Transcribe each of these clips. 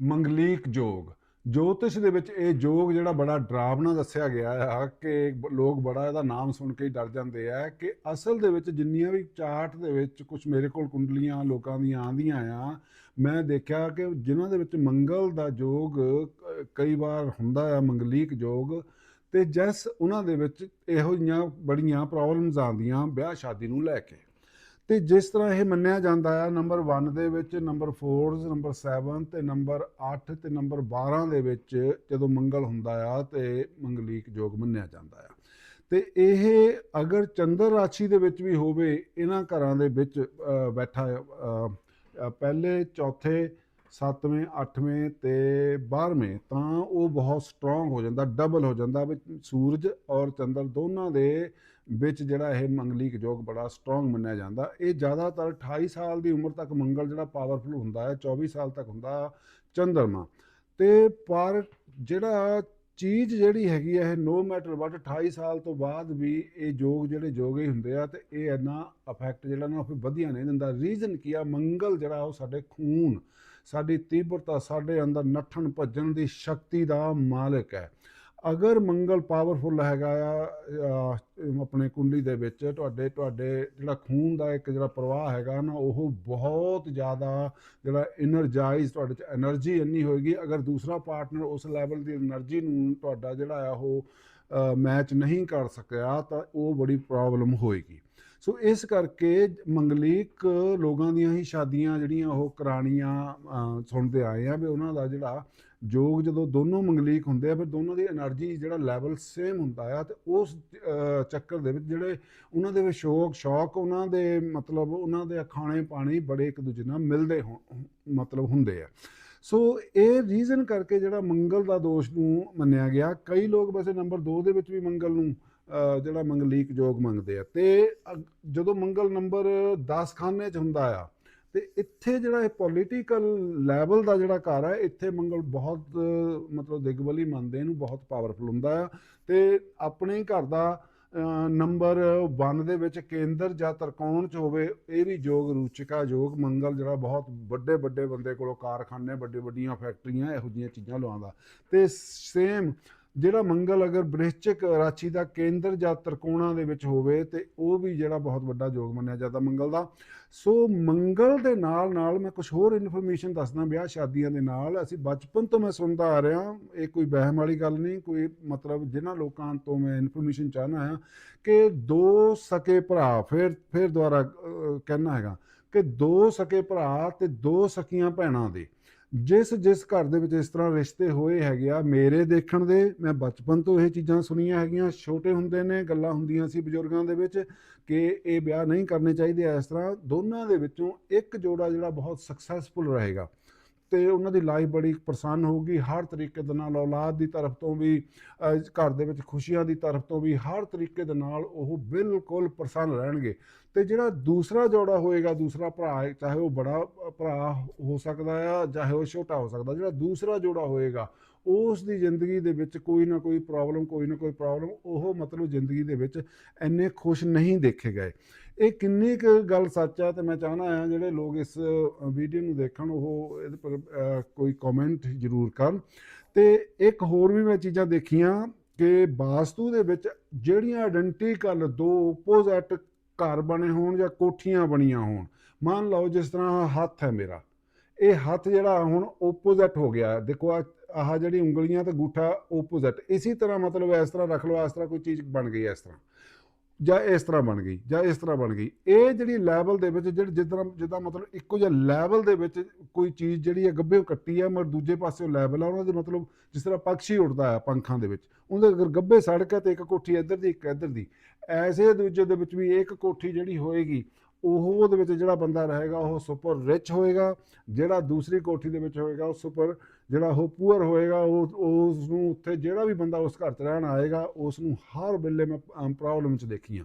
ਮੰਗਲੀਕ ਜੋਗ। ਜੋਤਿਸ਼ ਦੇ ਵਿੱਚ ਇਹ ਜੋਗ ਜਿਹੜਾ ਬੜਾ ਡਰਾਵਨਾ ਦੱਸਿਆ ਗਿਆ ਆ ਕਿ ਲੋਕ ਬੜਾ ਇਹਦਾ ਨਾਮ ਸੁਣ ਕੇ ਹੀ ਡਰ ਜਾਂਦੇ ਆ ਕਿ ਅਸਲ ਦੇ ਵਿੱਚ ਜਿੰਨੀਆਂ ਵੀ ਚਾਰਟ ਦੇ ਵਿੱਚ ਕੁਝ ਮੇਰੇ ਕੋਲ ਕੁੰਡਲੀਆਂ ਲੋਕਾਂ ਦੀਆਂ ਆਂਦੀਆਂ ਆ, ਮੈਂ ਦੇਖਿਆ ਕਿ ਜਿਨ੍ਹਾਂ ਦੇ ਵਿੱਚ ਮੰਗਲ ਦਾ ਜੋਗ ਕਈ ਵਾਰ ਹੁੰਦਾ ਆ, ਮੰਗਲੀਕ ਜੋਗ, ਤੇ ਜਸ ਉਹਨਾਂ ਦੇ ਵਿੱਚ ਇਹੋ ਜਿਹੀਆਂ ਬੜੀਆਂ ਪ੍ਰੋਬਲਮਸ ਆਉਂਦੀਆਂ ਵਿਆਹ ਸ਼ਾਦੀ ਨੂੰ ਲੈ ਕੇ। ਤੇ ਜਿਸ ਤਰ੍ਹਾਂ ਇਹ ਮੰਨਿਆ ਜਾਂਦਾ ਹੈ ਨੰਬਰ 1 ਦੇ ਵਿੱਚ ਨੰਬਰ 4 ਨੰਬਰ 7 ਤੇ ਨੰਬਰ 8 ਤੇ ਨੰਬਰ 12 ਦੇ ਵਿੱਚ ਜਦੋਂ ਮੰਗਲ ਹੁੰਦਾ ਆ, ਤੇ ਮੰਗਲੀਕ ਯੋਗ ਮੰਨਿਆ ਜਾਂਦਾ ਆ। ਤੇ ਇਹ ਅਗਰ ਚੰਦਰ ਰਾਸ਼ੀ ਦੇ ਵਿੱਚ ਵੀ ਹੋਵੇ, ਇਹਨਾਂ ਘਰਾਂ ਦੇ ਵਿੱਚ ਬੈਠਾ ਪਹਿਲੇ, ਚੌਥੇ ਸੱਤਵੇਂ, ਅੱਠਵੇਂ ਤੇ 12ਵੇਂ ਤਾਂ ਉਹ ਬਹੁਤ ਸਟਰੋਂਗ ਹੋ ਜਾਂਦਾ ਡਬਲ ਹੋ ਜਾਂਦਾ ਵੀ ਸੂਰਜ ਔਰ ਚੰਦਰ ਦੋਨਾਂ ਦੇ ਵਿੱਚ ਜਿਹੜਾ ਇਹ ਮੰਗਲੀਕ ਯੋਗ ਬੜਾ ਸਟਰੋਂਗ ਮੰਨਿਆ ਜਾਂਦਾ। ਇਹ ਜ਼ਿਆਦਾਤਰ 28 ਸਾਲ ਦੀ ਉਮਰ ਤੱਕ ਮੰਗਲ ਜਿਹੜਾ ਪਾਵਰਫੁਲ ਹੁੰਦਾ ਹੈ 24 ਸਾਲ ਤੱਕ ਹੁੰਦਾ ਚੰਦਰਮਾ। ਤੇ ਪਰ ਜਿਹੜਾ ਚੀਜ਼ ਜਿਹੜੀ ਹੈਗੀ ਹੈ, ਇਹ ਨੋ ਮੈਟਰ ਵਟ 28 ਸਾਲ ਤੋਂ ਬਾਅਦ ਵੀ ਇਹ ਯੋਗ ਜਿਹੜੇ ਜੋਗ ਹੀ ਹੁੰਦੇ ਆ ਤੇ ਇਹ ਇੰਨਾ ਇਫੈਕਟ ਜਿਹੜਾ ਨਾ ਉਹ ਵਧੀਆ ਨਹੀਂ ਦਿੰਦਾ। ਰੀਜ਼ਨ ਕੀ ਆ, ਮੰਗਲ ਜਿਹੜਾ ਉਹ ਸਾਡੇ ਖੂਨ ਸਾਡੀ ਤੀਬਰਤਾ, ਸਾਡੇ ਅੰਦਰ ਨੱਠਣ ਭੱਜਣ ਦੀ ਸ਼ਕਤੀ ਦਾ ਮਾਲਕ ਹੈ। ਅਗਰ ਮੰਗਲ ਪਾਵਰਫੁਲ ਹੈਗਾ ਆ ਆਪਣੇ ਕੁੰਡੀ ਦੇ ਵਿੱਚ, ਤੁਹਾਡੇ ਤੁਹਾਡੇ ਜਿਹੜਾ ਖੂਨ ਦਾ ਇੱਕ ਜਿਹੜਾ ਪ੍ਰਵਾਹ ਹੈਗਾ ਨਾ, ਉਹ ਬਹੁਤ ਜ਼ਿਆਦਾ ਜਿਹੜਾ ਐਨਰਜਾਈਜ਼ ਤੁਹਾਡੇ ਚ એનર્ਜੀ ਇੰਨੀ ਹੋਏਗੀ। ਅਗਰ ਦੂਸਰਾ ਪਾਰਟਨਰ ਉਸ ਲੈਵਲ ਦੀ એનર્ਜੀ ਨੂੰ ਤੁਹਾਡਾ ਜਿਹੜਾ ਆ ਉਹ ਮੈਚ ਨਹੀਂ ਕਰ ਸਕਿਆ, ਤਾਂ ਉਹ ਬੜੀ ਪ੍ਰੋਬਲਮ ਹੋਏਗੀ। ਸੋ ਇਸ ਕਰਕੇ ਮੰਗਲੀਕ ਲੋਕਾਂ ਦੀਆਂ ਹੀ ਸ਼ਾਦੀਆਂ ਜਿਹੜੀਆਂ ਉਹ ਕਰਾਣੀਆਂ ਸੁਣਦੇ ਆਏ ਆ ਵੀ ਉਹਨਾਂ ਦਾ ਜਿਹੜਾ ਜੋਗ ਜਦੋਂ ਦੋਨੋਂ ਮੰਗਲੀਕ ਹੁੰਦੇ ਆ, ਫਿਰ ਦੋਨਾਂ ਦੀ એનર્ਜੀ ਜਿਹੜਾ ਲੈਵਲ ਸੇਮ ਹੁੰਦਾ ਆ ਤੇ ਉਸ ਚੱਕਰ ਦੇ ਵਿੱਚ ਜਿਹੜੇ ਉਹਨਾਂ ਦੇ ਵਿੱਚ ਸ਼ੌਕ ਸ਼ੌਕ ਉਹਨਾਂ ਦੇ ਮਤਲਬ ਉਹਨਾਂ ਦੇ ਖਾਣੇ ਪਾਣੀ ਬੜੇ ਇੱਕ ਦੂਜੇ ਨਾਲ ਮਿਲਦੇ ਮਤਲਬ ਹੁੰਦੇ ਆ। ਸੋ ਇਹ ਰੀਜ਼ਨ ਕਰਕੇ ਜਿਹੜਾ ਮੰਗਲ ਦਾ ਦੋਸ਼ ਨੂੰ ਮੰਨਿਆ ਗਿਆ, ਕਈ ਲੋਕ ਵੈਸੇ ਨੰਬਰ 2 ਦੇ ਵਿੱਚ ਵੀ ਮੰਗਲ ਨੂੰ ਜਿਹੜਾ ਮੰਗਲੀਕ ਜੋਗ ਮੰਗਦੇ ਆ। ਤੇ ਅਗ- ਜਦੋਂ ਮੰਗਲ ਨੰਬਰ 10 ਖਾਨੇ 'ਚ ਹੁੰਦਾ ਆ, ਤੇ ਇੱਥੇ ਜਿਹੜਾ ਇਹ ਪੋਲੀਟੀਕਲ ਲੈਵਲ ਦਾ ਜਿਹੜਾ ਘਰ ਹੈ ਇੱਥੇ ਮੰਗਲ ਬਹੁਤ, ਮਤਲਬ ਦਿਗਬਲੀ ਮੰਨਦੇ ਇਹਨੂੰ ਬਹੁਤ ਪਾਵਰਫੁਲ ਹੁੰਦਾ ਆ। ਤੇ ਆਪਣੇ ਹੀ ਘਰ ਦਾ ਨੰਬਰ 1 ਦੇ ਵਿੱਚ ਕੇਂਦਰ ਜਾਂ ਤਰਕੋਣ ਚ ਹੋਵੇ, ਇਹ ਵੀ ਯੋਗ ਰੂਚਿਕਾ ਯੋਗ ਮੰਗਲ ਜਿਹੜਾ ਬਹੁਤ ਵੱਡੇ ਵੱਡੇ ਬੰਦੇ ਕੋਲੋਂ ਕਾਰਖਾਨੇ, ਵੱਡੇ, ਵੱਡੀਆਂ ਫੈਕਟਰੀਆਂ ਇਹੋ ਜਿਹੀਆਂ ਚੀਜ਼ਾਂ ਲਵਾਉਂਦਾ। ਤੇ ਸੇਮ ਜਿਹੜਾ ਮੰਗਲ ਅਗਰ ਬ੍ਰਿਸ਼ਚਿਕ ਰਾਸ਼ੀ ਦਾ ਕੇਂਦਰ ਜਾਂ ਤਰਕੋਣਾ ਦੇ ਵਿੱਚ ਹੋਵੇ ਤੇ ਉਹ ਵੀ ਜਿਹੜਾ ਬਹੁਤ ਵੱਡਾ ਯੋਗ ਮੰਨਿਆ ਜਾਂਦਾ ਮੰਗਲ ਦਾ। ਸੋ ਮੰਗਲ ਦੇ ਨਾਲ ਨਾਲ ਮੈਂ ਕੁਝ ਹੋਰ ਇਨਫੋਰਮੇਸ਼ਨ ਦੱਸਦਾ ਵਿਆਹ ਸ਼ਾਦੀਆਂ ਦੇ ਨਾਲ। ਅਸੀਂ ਬਚਪਨ ਤੋਂ ਮੈਂ ਸੁਣਦਾ ਆ ਰਿਹਾ ਇਹ ਕੋਈ ਵਹਿਮ ਵਾਲੀ ਗੱਲ ਨਹੀਂ ਕੋਈ ਮਤਲਬ ਜਿਨ੍ਹਾਂ ਲੋਕਾਂ ਤੋਂ ਮੈਂ ਇਨਫੋਰਮੇਸ਼ਨ ਚਾਹਨਾ ਆ ਕਿ ਦੋ ਸਕੇ ਭਰਾ ਫਿਰ ਫਿਰ ਦੁਬਾਰਾ ਅਹ, ਕਹਿਣਾ ਹੈਗਾ ਕਿ ਦੋ ਸਕੇ ਭਰਾ ਤੇ ਦੋ ਸਕੀਆਂ ਭੈਣਾਂ ਦੇ। ਜਿਸ ਜਿਸ ਘਰ ਦੇ ਵਿੱਚ ਇਸ ਤਰ੍ਹਾਂ ਰਿਸ਼ਤੇ ਹੋਏ ਹੈਗੇ ਆ, ਮੇਰੇ ਦੇਖਣ ਦੇ, ਮੈਂ ਬਚਪਨ ਤੋਂ ਇਹ ਚੀਜ਼ਾਂ ਸੁਣੀਆਂ ਹੈਗੀਆਂ, ਛੋਟੇ ਹੁੰਦੇ ਨੇ, ਗੱਲਾਂ ਹੁੰਦੀਆਂ ਸੀ ਬਜ਼ੁਰਗਾਂ ਦੇ ਵਿੱਚ ਕਿ ਇਹ ਵਿਆਹ ਨਹੀਂ ਕਰਨੇ ਚਾਹੀਦੇ ਇਸ ਤਰ੍ਹਾਂ ਦੋਨਾਂ ਦੇ ਵਿੱਚੋਂ ਇੱਕ ਜੋੜਾ ਜਿਹੜਾ ਬਹੁਤ ਸਕਸੈਸਫੁਲ ਰਹੇਗਾ। ਤੇ ਉਹਨਾਂ ਦੀ ਲਾਈਫ ਬੜੀ ਪ੍ਰਸੰਨ ਹੋਊਗੀ, ਹਰ ਤਰੀਕੇ ਦੇ ਨਾਲ ਔਲਾਦ ਦੀ ਤਰਫ ਤੋਂ ਵੀ ਘਰ ਦੇ ਵਿੱਚ ਖੁਸ਼ੀਆਂ ਦੀ ਤਰਫ ਤੋਂ ਵੀ ਹਰ ਤਰੀਕੇ ਦੇ ਨਾਲ ਉਹ ਬਿਲਕੁਲ ਪ੍ਰਸੰਨ ਰਹਿਣਗੇ। ਤੇ ਜਿਹੜਾ ਦੂਸਰਾ ਜੋੜਾ ਹੋਏਗਾ, ਦੂਸਰਾ ਭਰਾ ਚਾਹੇ ਉਹ ਬੜਾ ਭਰਾ ਹੋ ਸਕਦਾ ਆ, ਚਾਹੇ ਉਹ ਛੋਟਾ ਹੋ ਸਕਦਾ, ਜਿਹੜਾ ਦੂਸਰਾ ਜੋੜਾ ਹੋਏਗਾ ਉਸ ਦੀ ਜ਼ਿੰਦਗੀ ਦੇ ਵਿੱਚ ਕੋਈ ਨਾ ਕੋਈ ਪ੍ਰੋਬਲਮ ਕੋਈ ਨਾ ਕੋਈ ਪ੍ਰੋਬਲਮ ਉਹ ਮਤਲਬ ਜ਼ਿੰਦਗੀ ਦੇ ਵਿੱਚ ਇੰਨੇ ਖੁਸ਼ ਨਹੀਂ ਦੇਖੇ ਗਏ। ਇਹ ਕਿੰਨੀ ਕੁ ਗੱਲ ਸੱਚ ਆ ਤੇ ਮੈਂ ਚਾਹਨਾ ਆ ਜਿਹੜੇ ਲੋਕ ਇਸ ਵੀਡੀਓ ਨੂੰ ਦੇਖਣ, ਉਹ ਇਹਦੇ ਪਰ ਕੋਈ ਕਮੈਂਟ ਜ਼ਰੂਰ ਕਰਨ। ਤੇ ਇੱਕ ਹੋਰ ਵੀ ਮੈਂ ਚੀਜ਼ਾਂ ਦੇਖੀਆਂ ਕਿ ਵਾਸਤੂ ਦੇ ਵਿੱਚ ਜਿਹੜੀਆਂ ਆਇਡੈਂਟੀਕਲ ਦੋ ਆਪੋਜ਼ਿਟ ਘਰ ਬਣੇ ਹੋਣ ਜਾਂ ਕੋਠੀਆਂ ਬਣੀਆਂ ਹੋਣ। ਮੰਨ ਲਓ ਜਿਸ ਤਰ੍ਹਾਂ ਹੱਥ ਹੈ ਮੇਰਾ। ਇਹ ਹੱਥ ਜਿਹੜਾ ਹੁਣ ਓਪੋਜਿਟ ਹੋ ਗਿਆ। ਦੇਖੋ ਆਹ ਆਹ ਜਿਹੜੀ ਉਂਗਲੀਆਂ ਤੇ ਗੂਠਾ ਓਪੋਜਿਟ ਇਸੇ ਤਰ੍ਹਾਂ ਮਤਲਬ ਇਸ ਤਰ੍ਹਾਂ ਰੱਖ ਲਓ, ਇਸ ਤਰ੍ਹਾਂ ਕੋਈ ਚੀਜ਼ ਬਣ ਗਈ ਇਸ ਤਰ੍ਹਾਂ। ਜਾਂ ਇਸ ਤਰ੍ਹਾਂ ਬਣ ਗਈ, ਜਾਂ ਇਸ ਤਰ੍ਹਾਂ ਬਣ ਗਈ। ਇਹ ਜਿਹੜੀ ਲੈਵਲ ਦੇ ਵਿੱਚ ਜਿਹੜੀ ਜਿੱਦਾਂ ਜਿੱਦਾਂ ਮਤਲਬ ਇੱਕੋ ਜਿਹਾ ਲੈਵਲ ਦੇ ਵਿੱਚ ਕੋਈ ਚੀਜ਼ ਜਿਹੜੀ ਹੈ ਗੱਭੇ ਕੱਟੀ ਹੈ ਮਰ ਦੂਜੇ ਪਾਸੇ ਲੈਵਲ ਆ, ਉਹਨਾਂ ਦੇ ਮਤਲਬ ਜਿਸ ਤਰ੍ਹਾਂ ਪੰਛੀ ਉੱਡਦਾ ਹੈ ਪੰਖਾਂ ਦੇ ਵਿੱਚ। ਉਹਦੇ ਅਗਰ ਗੱਭੇ ਸੜਕ ਹੈ ਤੇ ਇੱਕ ਕੋਠੀ ਇੱਧਰ ਦੀ, ਇੱਕ ਇੱਧਰ ਦੀ। ਐਸੇ ਦੂਜੇ ਦੇ ਵਿੱਚ ਵੀ ਇੱਕ ਕੋਠੀ ਜਿਹੜੀ ਹੋਏਗੀ ਉਹ ਉਹਦੇ ਵਿੱਚ ਜਿਹੜਾ ਬੰਦਾ ਰਹੇਗਾ ਉਹ ਸੁਪਰ ਰਿਚ ਹੋਏਗਾ, ਜਿਹੜਾ ਦੂਸਰੀ ਕੋਠੀ ਦੇ ਵਿੱਚ ਹੋਏਗਾ ਉਹ ਸੁਪਰ, ਜਿਹੜਾ ਉਹ ਪੂਅਰ ਹੋਏਗਾ ਉਹ ਉਸ ਨੂੰ ਉੱਥੇ ਜਿਹੜਾ ਵੀ ਬੰਦਾ ਉਸ ਘਰ 'ਚ ਰਹਿਣ ਆਏਗਾ ਉਸ ਨੂੰ ਹਰ ਵੇਲੇ ਮੈਂ ਪ੍ਰੋਬਲਮ 'ਚ ਦੇਖੀਆਂ।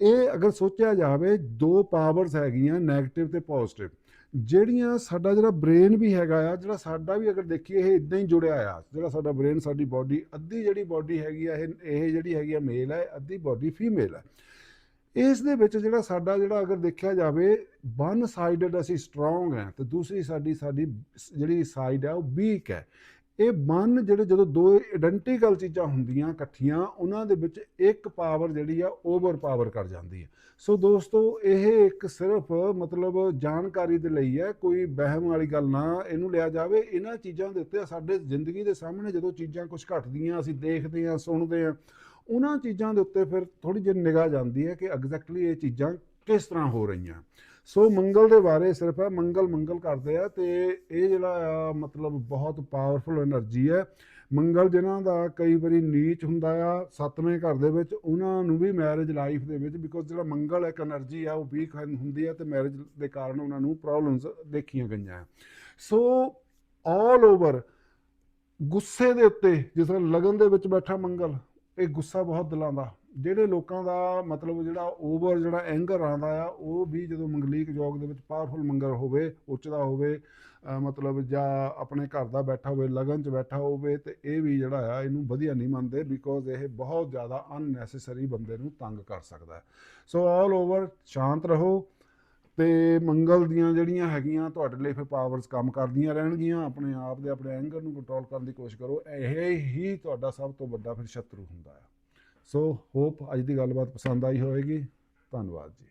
ਇਹ ਅਗਰ ਸੋਚਿਆ ਜਾਵੇ, ਦੋ ਪਾਵਰਸ ਹੈਗੀਆਂ 네ਗੇਟਿਵ ਤੇ ਪੋਜ਼ਿਟਿਵ ਜਿਹੜੀਆਂ ਸਾਡਾ ਜਿਹੜਾ ਬ੍ਰੇਨ ਵੀ ਹੈਗਾ ਆ, ਜਿਹੜਾ ਸਾਡਾ ਵੀ ਅਗਰ ਦੇਖੀਏ, ਇਹ ਇਦਾਂ ਹੀ ਜੁੜਿਆ ਆ। ਜਿਹੜਾ ਸਾਡਾ ਬ੍ਰੇਨ ਸਾਡੀ ਬਾਡੀ ਅੱਧੀ ਜਿਹੜੀ ਬਾਡੀ ਹੈਗੀ ਆ, ਇਹ ਇਹ ਜਿਹੜੀ ਹੈਗੀ ਆ ਮੇਲ ਹੈ ਅੱਧੀ ਬਾਡੀ ਫੀਮੇਲ ਹੈ ਇਸ ਦੇ ਵਿੱਚ ਜਿਹੜਾ ਸਾਡਾ ਜਿਹੜਾ ਅਗਰ ਦੇਖਿਆ ਜਾਵੇ ਵਨ ਸਾਈਡਡ ਅਸੀਂ ਸਟਰੋਂਗ ਹੈ ਤੇ ਦੂਸਰੀ ਸਾਡੀ ਸਾਡੀ ਸ- ਜਿਹੜੀ ਸਾਈਡ ਹੈ ਉਹ ਵੀਕ ਹੈ। ਇਹ ਵਨ ਜਿਹੜੇ ਜਦੋਂ ਦੋ ਆਇਡੈਂਟੀਕਲ ਚੀਜ਼ਾਂ ਹੁੰਦੀਆਂ ਇਕੱਠੀਆਂ, ਉਹਨਾਂ ਦੇ ਵਿੱਚ ਇੱਕ ਪਾਵਰ ਜਿਹੜੀ ਆ ਓਵਰ ਪਾਵਰ ਕਰ ਜਾਂਦੀ ਹੈ। ਸੋ ਦੋਸਤੋ, ਇਹ ਇੱਕ ਸਿਰਫ ਮਤਲਬ ਜਾਣਕਾਰੀ ਦੇ ਲਈ ਹੈ, ਕੋਈ ਵਹਿਮ ਵਾਲੀ ਗੱਲ ਨਾ ਇਹਨੂੰ ਲਿਆ ਜਾਵੇ। ਇਹਨਾਂ ਚੀਜ਼ਾਂ ਦੇ ਉੱਤੇ ਸਾਡੇ ਜ਼ਿੰਦਗੀ ਦੇ ਸਾਹਮਣੇ ਜਦੋਂ ਚੀਜ਼ਾਂ ਕੁਝ ਘਟਦੀਆਂ, ਅਸੀਂ ਦੇਖਦੇ ਹਾਂ, ਸੁਣਦੇ ਹਾਂ ਉਹਨਾਂ ਚੀਜ਼ਾਂ ਦੇ ਉੱਤੇ ਫਿਰ ਥੋੜੀ ਜਿਹੀ ਨਿਗਾਹ ਜਾਂਦੀ ਹੈ ਕਿ ਐਗਜ਼ੈਕਟਲੀ ਇਹ ਚੀਜ਼ਾਂ ਕਿਸ ਤਰ੍ਹਾਂ ਹੋ ਰਹੀਆਂ। ਸੋ ਮੰਗਲ ਦੇ ਬਾਰੇ ਸਿਰਫ ਹੈ ਮੰਗਲ ਮੰਗਲ ਕਰਦੇ ਆ ਤੇ ਇਹ ਜਿਹੜਾ ਆ ਮਤਲਬ ਬਹੁਤ ਪਾਵਰਫੁਲ એનર્ਜੀ ਹੈ। ਮੰਗਲ ਜਿਨ੍ਹਾਂ ਦਾ ਕਈ ਵਾਰੀ ਨੀਚ ਹੁੰਦਾ ਆ, ਸੱਤਵੇਂ ਘਰ ਦੇ ਵਿੱਚ, ਉਹਨਾਂ ਨੂੰ ਵੀ ਮੈਰਿਜ ਲਾਈਫ ਦੇ ਵਿੱਚ ਬਿਕੋਜ਼ ਜਿਹੜਾ ਮੰਗਲ ਇੱਕ એનર્ਜੀ ਆ, ਉਹ ਵੀਕ ਹੁੰਦੀ ਆ ਤੇ ਮੈਰਿਜ ਦੇ ਕਾਰਨ ਉਹਨਾਂ ਨੂੰ ਪ੍ਰੋਬਲਮਸ ਦੇਖੀਆਂ ਗਈਆਂ। ਸੋ ਆਲ ਓਵਰ ਗੁੱਸੇ ਦੇ ਉੱਤੇ, ਜਿਸ ਤਰ੍ਹਾਂ ਲਗਨ ਦੇ ਵਿੱਚ ਬੈਠਾ ਮੰਗਲ ਇਹ ਗੁੱਸਾ ਬਹੁਤ ਦਿਲਾਂ ਦਾ। ਜਿਹੜੇ ਲੋਕਾਂ ਦਾ ਮਤਲਬ ਜਿਹੜਾ ਓਵਰ ਜਿਹੜਾ ਐਂਗਰ ਆਉਂਦਾ ਆ, ਉਹ ਵੀ ਜਦੋਂ ਮੰਗਲੀਕ ਯੋਗ ਦੇ ਵਿੱਚ ਪਾਵਰਫੁਲ ਮੰਗਲ ਹੋਵੇ, ਉੱਚਦਾ ਹੋਵੇ ਮਤਲਬ ਜਾਂ ਆਪਣੇ ਘਰ ਦਾ ਬੈਠਾ ਹੋਵੇ, ਲਗਨ 'ਚ ਬੈਠਾ ਹੋਵੇ, ਤੇ ਇਹ ਵੀ ਜਿਹੜਾ ਆ, ਇਹਨੂੰ ਵਧੀਆ ਨਹੀਂ ਮੰਨਦੇ ਬਿਕੋਜ਼ ਇਹ ਬਹੁਤ ਜ਼ਿਆਦਾ ਅਨਨੈਸੈਸਰੀ ਬੰਦੇ ਨੂੰ ਤੰਗ ਕਰ ਸਕਦਾ ਸੋ ਆਲ ਓਵਰ ਸ਼ਾਂਤ ਰਹੋ। ਤੇ ਮੰਗਲ ਦੀਆਂ ਜਿਹੜੀਆਂ ਹੈਗੀਆਂ ਤੁਹਾਡੇ ਲਈ ਫਿਰ ਪਾਵਰਸ ਕੰਮ ਕਰਦੀਆਂ ਰਹਿਣਗੀਆਂ, ਆਪਣੇ ਆਪ ਦੇ, ਆਪਣੇ ਐਂਗਰ ਨੂੰ ਕੰਟਰੋਲ ਕਰਨ ਦੀ ਕੋਸ਼ਿਸ਼ ਕਰੋ, ਇਹ ਹੀ ਤੁਹਾਡਾ ਸਭ ਤੋਂ ਵੱਡਾ ਫਿਰ ਸ਼ਤਰੂ ਹੁੰਦਾ ਹੈ ਸੋ ਹੋਪ ਅੱਜ ਦੀ ਗੱਲਬਾਤ ਪਸੰਦ ਆਈ ਹੋਵੇਗੀ। ਧੰਨਵਾਦ ਜੀ।